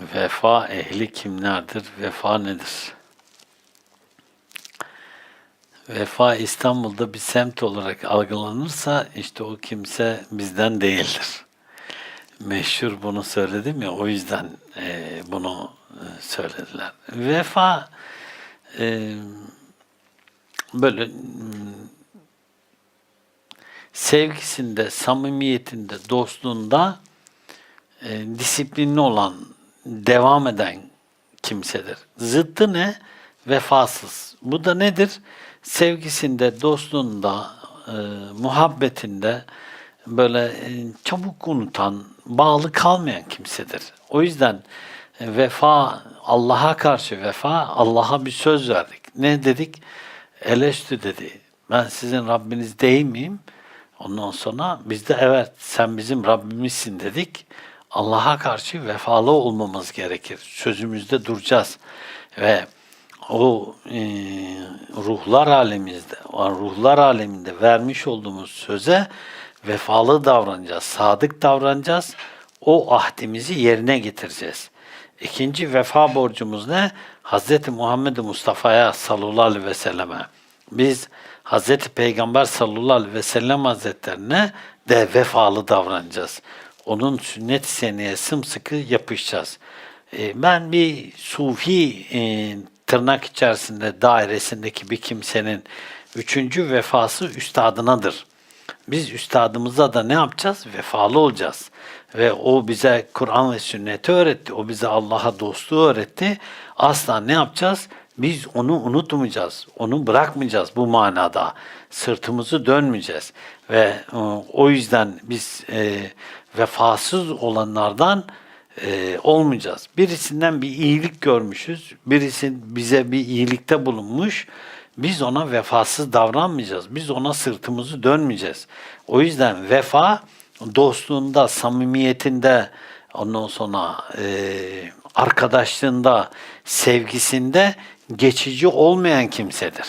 Vefa ehli kimlerdir? Vefa nedir? Vefa İstanbul'da bir semt olarak algılanırsa işte o kimse bizden değildir. Meşhur bunu söyledim ya o yüzden e, bunu e, söylediler. Vefa e, böyle mm, sevgisinde, samimiyetinde, dostluğunda e, disiplinli olan, devam eden kimsedir. Zıttı ne? Vefasız. Bu da nedir? Sevgisinde, dostluğunda, e, muhabbetinde böyle e, çabuk unutan, bağlı kalmayan kimsedir. O yüzden e, vefa, Allah'a karşı vefa, Allah'a bir söz verdik. Ne dedik? Eleştü dedi. Ben sizin Rabbiniz değil miyim? Ondan sonra biz de evet sen bizim Rabbimizsin dedik. Allah'a karşı vefalı olmamız gerekir. Sözümüzde duracağız. Ve o e, ruhlar alemimizde, ruhlar aleminde vermiş olduğumuz söze vefalı davranacağız, sadık davranacağız. O ahdimizi yerine getireceğiz. İkinci vefa borcumuz ne? Hz. Muhammed Mustafa'ya sallallahu aleyhi ve selleme. Biz Hz. Peygamber sallallahu aleyhi ve sellem hazretlerine de vefalı davranacağız. Onun sünnet-i seneye sımsıkı yapışacağız. E, ben bir sufi e, tırnak içerisinde dairesindeki bir kimsenin üçüncü vefası üstadınadır. Biz üstadımıza da ne yapacağız? Vefalı olacağız. Ve o bize Kur'an ve sünneti öğretti. O bize Allah'a dostluğu öğretti. Asla ne yapacağız? Biz onu unutmayacağız. Onu bırakmayacağız bu manada. Sırtımızı dönmeyeceğiz. Ve e, o yüzden biz e, vefasız olanlardan e, olmayacağız. Birisinden bir iyilik görmüşüz. Birisi bize bir iyilikte bulunmuş. Biz ona vefasız davranmayacağız. Biz ona sırtımızı dönmeyeceğiz. O yüzden vefa dostluğunda, samimiyetinde, ondan sonra e, arkadaşlığında, sevgisinde geçici olmayan kimsedir.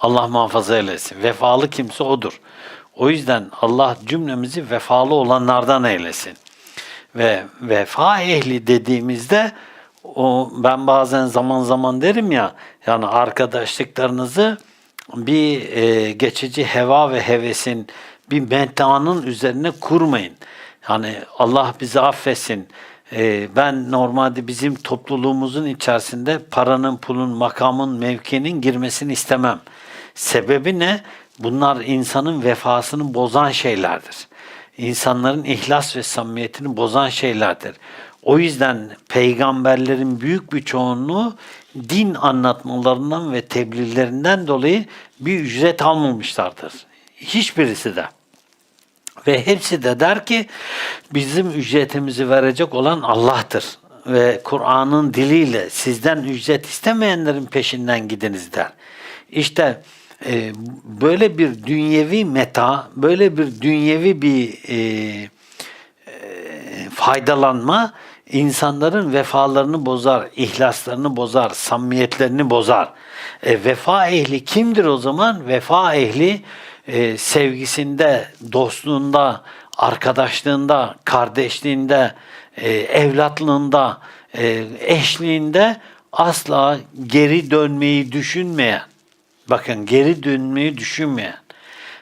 Allah muhafaza eylesin. Vefalı kimse odur. O yüzden Allah cümlemizi vefalı olanlardan eylesin. Ve vefa ehli dediğimizde o ben bazen zaman zaman derim ya yani arkadaşlıklarınızı bir e, geçici heva ve hevesin bir metanın üzerine kurmayın. Yani Allah bizi affetsin. E, ben normalde bizim topluluğumuzun içerisinde paranın, pulun, makamın, mevkinin girmesini istemem. Sebebi ne? Bunlar insanın vefasını bozan şeylerdir. İnsanların ihlas ve samimiyetini bozan şeylerdir. O yüzden peygamberlerin büyük bir çoğunluğu din anlatmalarından ve tebliğlerinden dolayı bir ücret almamışlardır. Hiçbirisi de. Ve hepsi de der ki bizim ücretimizi verecek olan Allah'tır. Ve Kur'an'ın diliyle sizden ücret istemeyenlerin peşinden gidiniz der. İşte e, böyle bir dünyevi meta, böyle bir dünyevi bir e, e, faydalanma insanların vefalarını bozar, ihlaslarını bozar, samimiyetlerini bozar. E, vefa ehli kimdir o zaman? Vefa ehli e, sevgisinde, dostluğunda, arkadaşlığında, kardeşliğinde, e, evlatlığında, e, eşliğinde asla geri dönmeyi düşünmeyen, bakın geri dönmeyi düşünmeyen,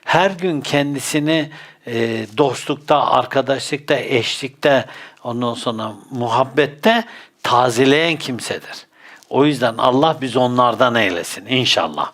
her gün kendisini e, dostlukta, arkadaşlıkta, eşlikte, ondan sonra muhabbette tazeleyen kimsedir. O yüzden Allah biz onlardan eylesin inşallah.